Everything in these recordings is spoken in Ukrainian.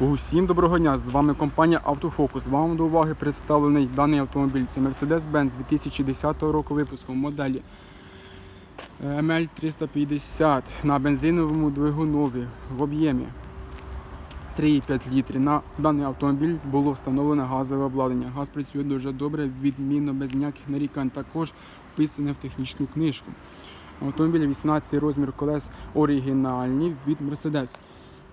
Усім доброго дня! З вами компанія Автофокус. Вам до уваги представлений даний автомобіль. Це Mercedes-Benz 2010 року випуску моделі ML 350 на бензиновому двигунові в об'ємі 3,5 літрів. На даний автомобіль було встановлено газове обладнання. Газ працює дуже добре, відмінно без ніяких нарікань. Також вписане в технічну книжку. Автомобіль 18 розмір колес оригінальні від Mercedes.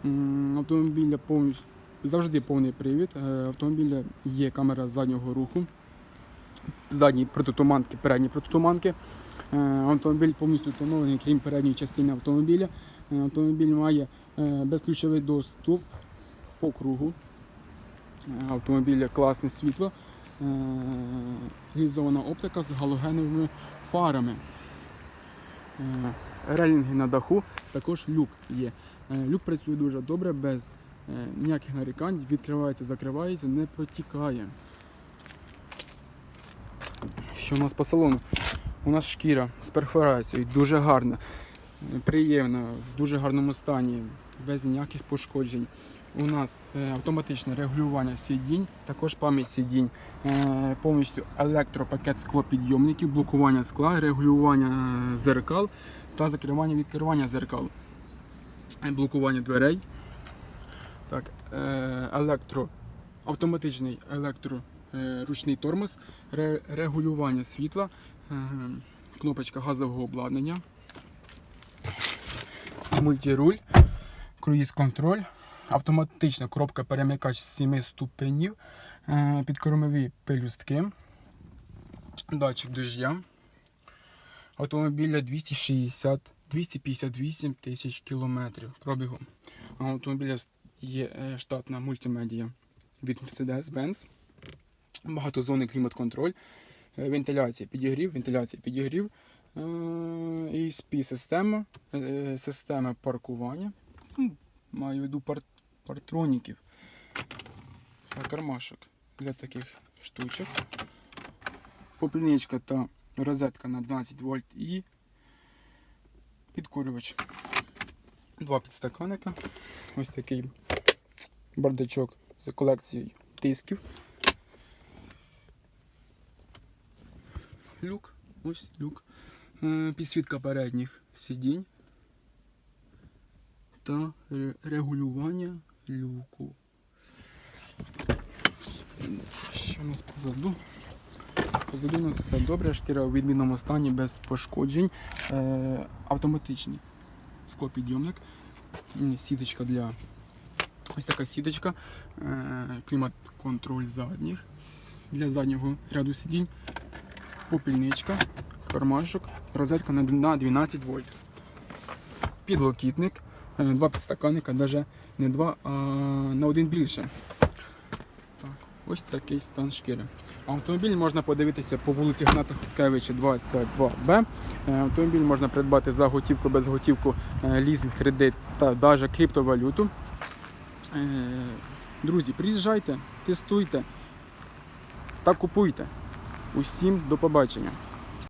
Автомобіля повністю завжди повний привід. Е, Автомобіля є камера заднього руху, задні протитуманки, передні протитуманки. Е, Автомобіль повністю встановлений, крім передньої частини автомобіля. Е, Автомобіль має безключовий доступ по кругу. Автомобіля класне світло, реалізована оптика з галогеновими фарами. Релінги на даху, також люк є. Е, Люк працює дуже добре, без е, ніяких нарікань, відкривається, закривається, не протікає. Що у нас по салону? У нас шкіра з перфорацією, дуже гарна, приємна, в дуже гарному стані, без ніяких пошкоджень. У нас е, автоматичне регулювання сидінь, також пам'ять сидінь, повністю електропакет склопідйомників, блокування скла, регулювання зеркал та закривання відкривання зеркал. Е, Блокування дверей. Так, е, електро, автоматичний електроручний тормоз, регулювання світла, е, кнопочка газового обладнання, мультируль, круїз-контроль, автоматична коробка перемикач з 7 ступенів, е, підкормові пелюстки, датчик дождя. Автомобіля 260 258 тисяч кілометрів пробігу. У автомобіля є е, штатна мультимедія від Mercedes-Benz. Багатозонний клімат-контроль, е, вентиляція підігрів, вентиляція підігрів, ESP система, е, система паркування. Ну, Маю в виду пар, партроніків. Кармашок для таких штучок. Попільничка та розетка на 12 вольт і підкурювач. Два підстаканника. Ось такий бардачок з колекцією тисків. Люк. Ось люк. Е, Підсвітка передніх сидінь та регулювання люку. Що у нас позаду? Позаду все добре, шкіра у відмінному стані без пошкоджень. Е, автоматичний склопідйомник, сіточка для ось така сіточка, е, клімат-контроль задніх для заднього ряду сидінь, попільничка, кармашок, розетка на 12 вольт. Підлокітник, е, два підстаканника, навіть не два, а на один більше. Ось такий стан шкіри. Автомобіль можна подивитися по вулиці Гната Хуткевича 22Б. Е, Автомобіль можна придбати за готівку, без готівку, е, лізинг, кредит та навіть криптовалюту. Е, Друзі, приїжджайте, тестуйте та купуйте. Усім до побачення.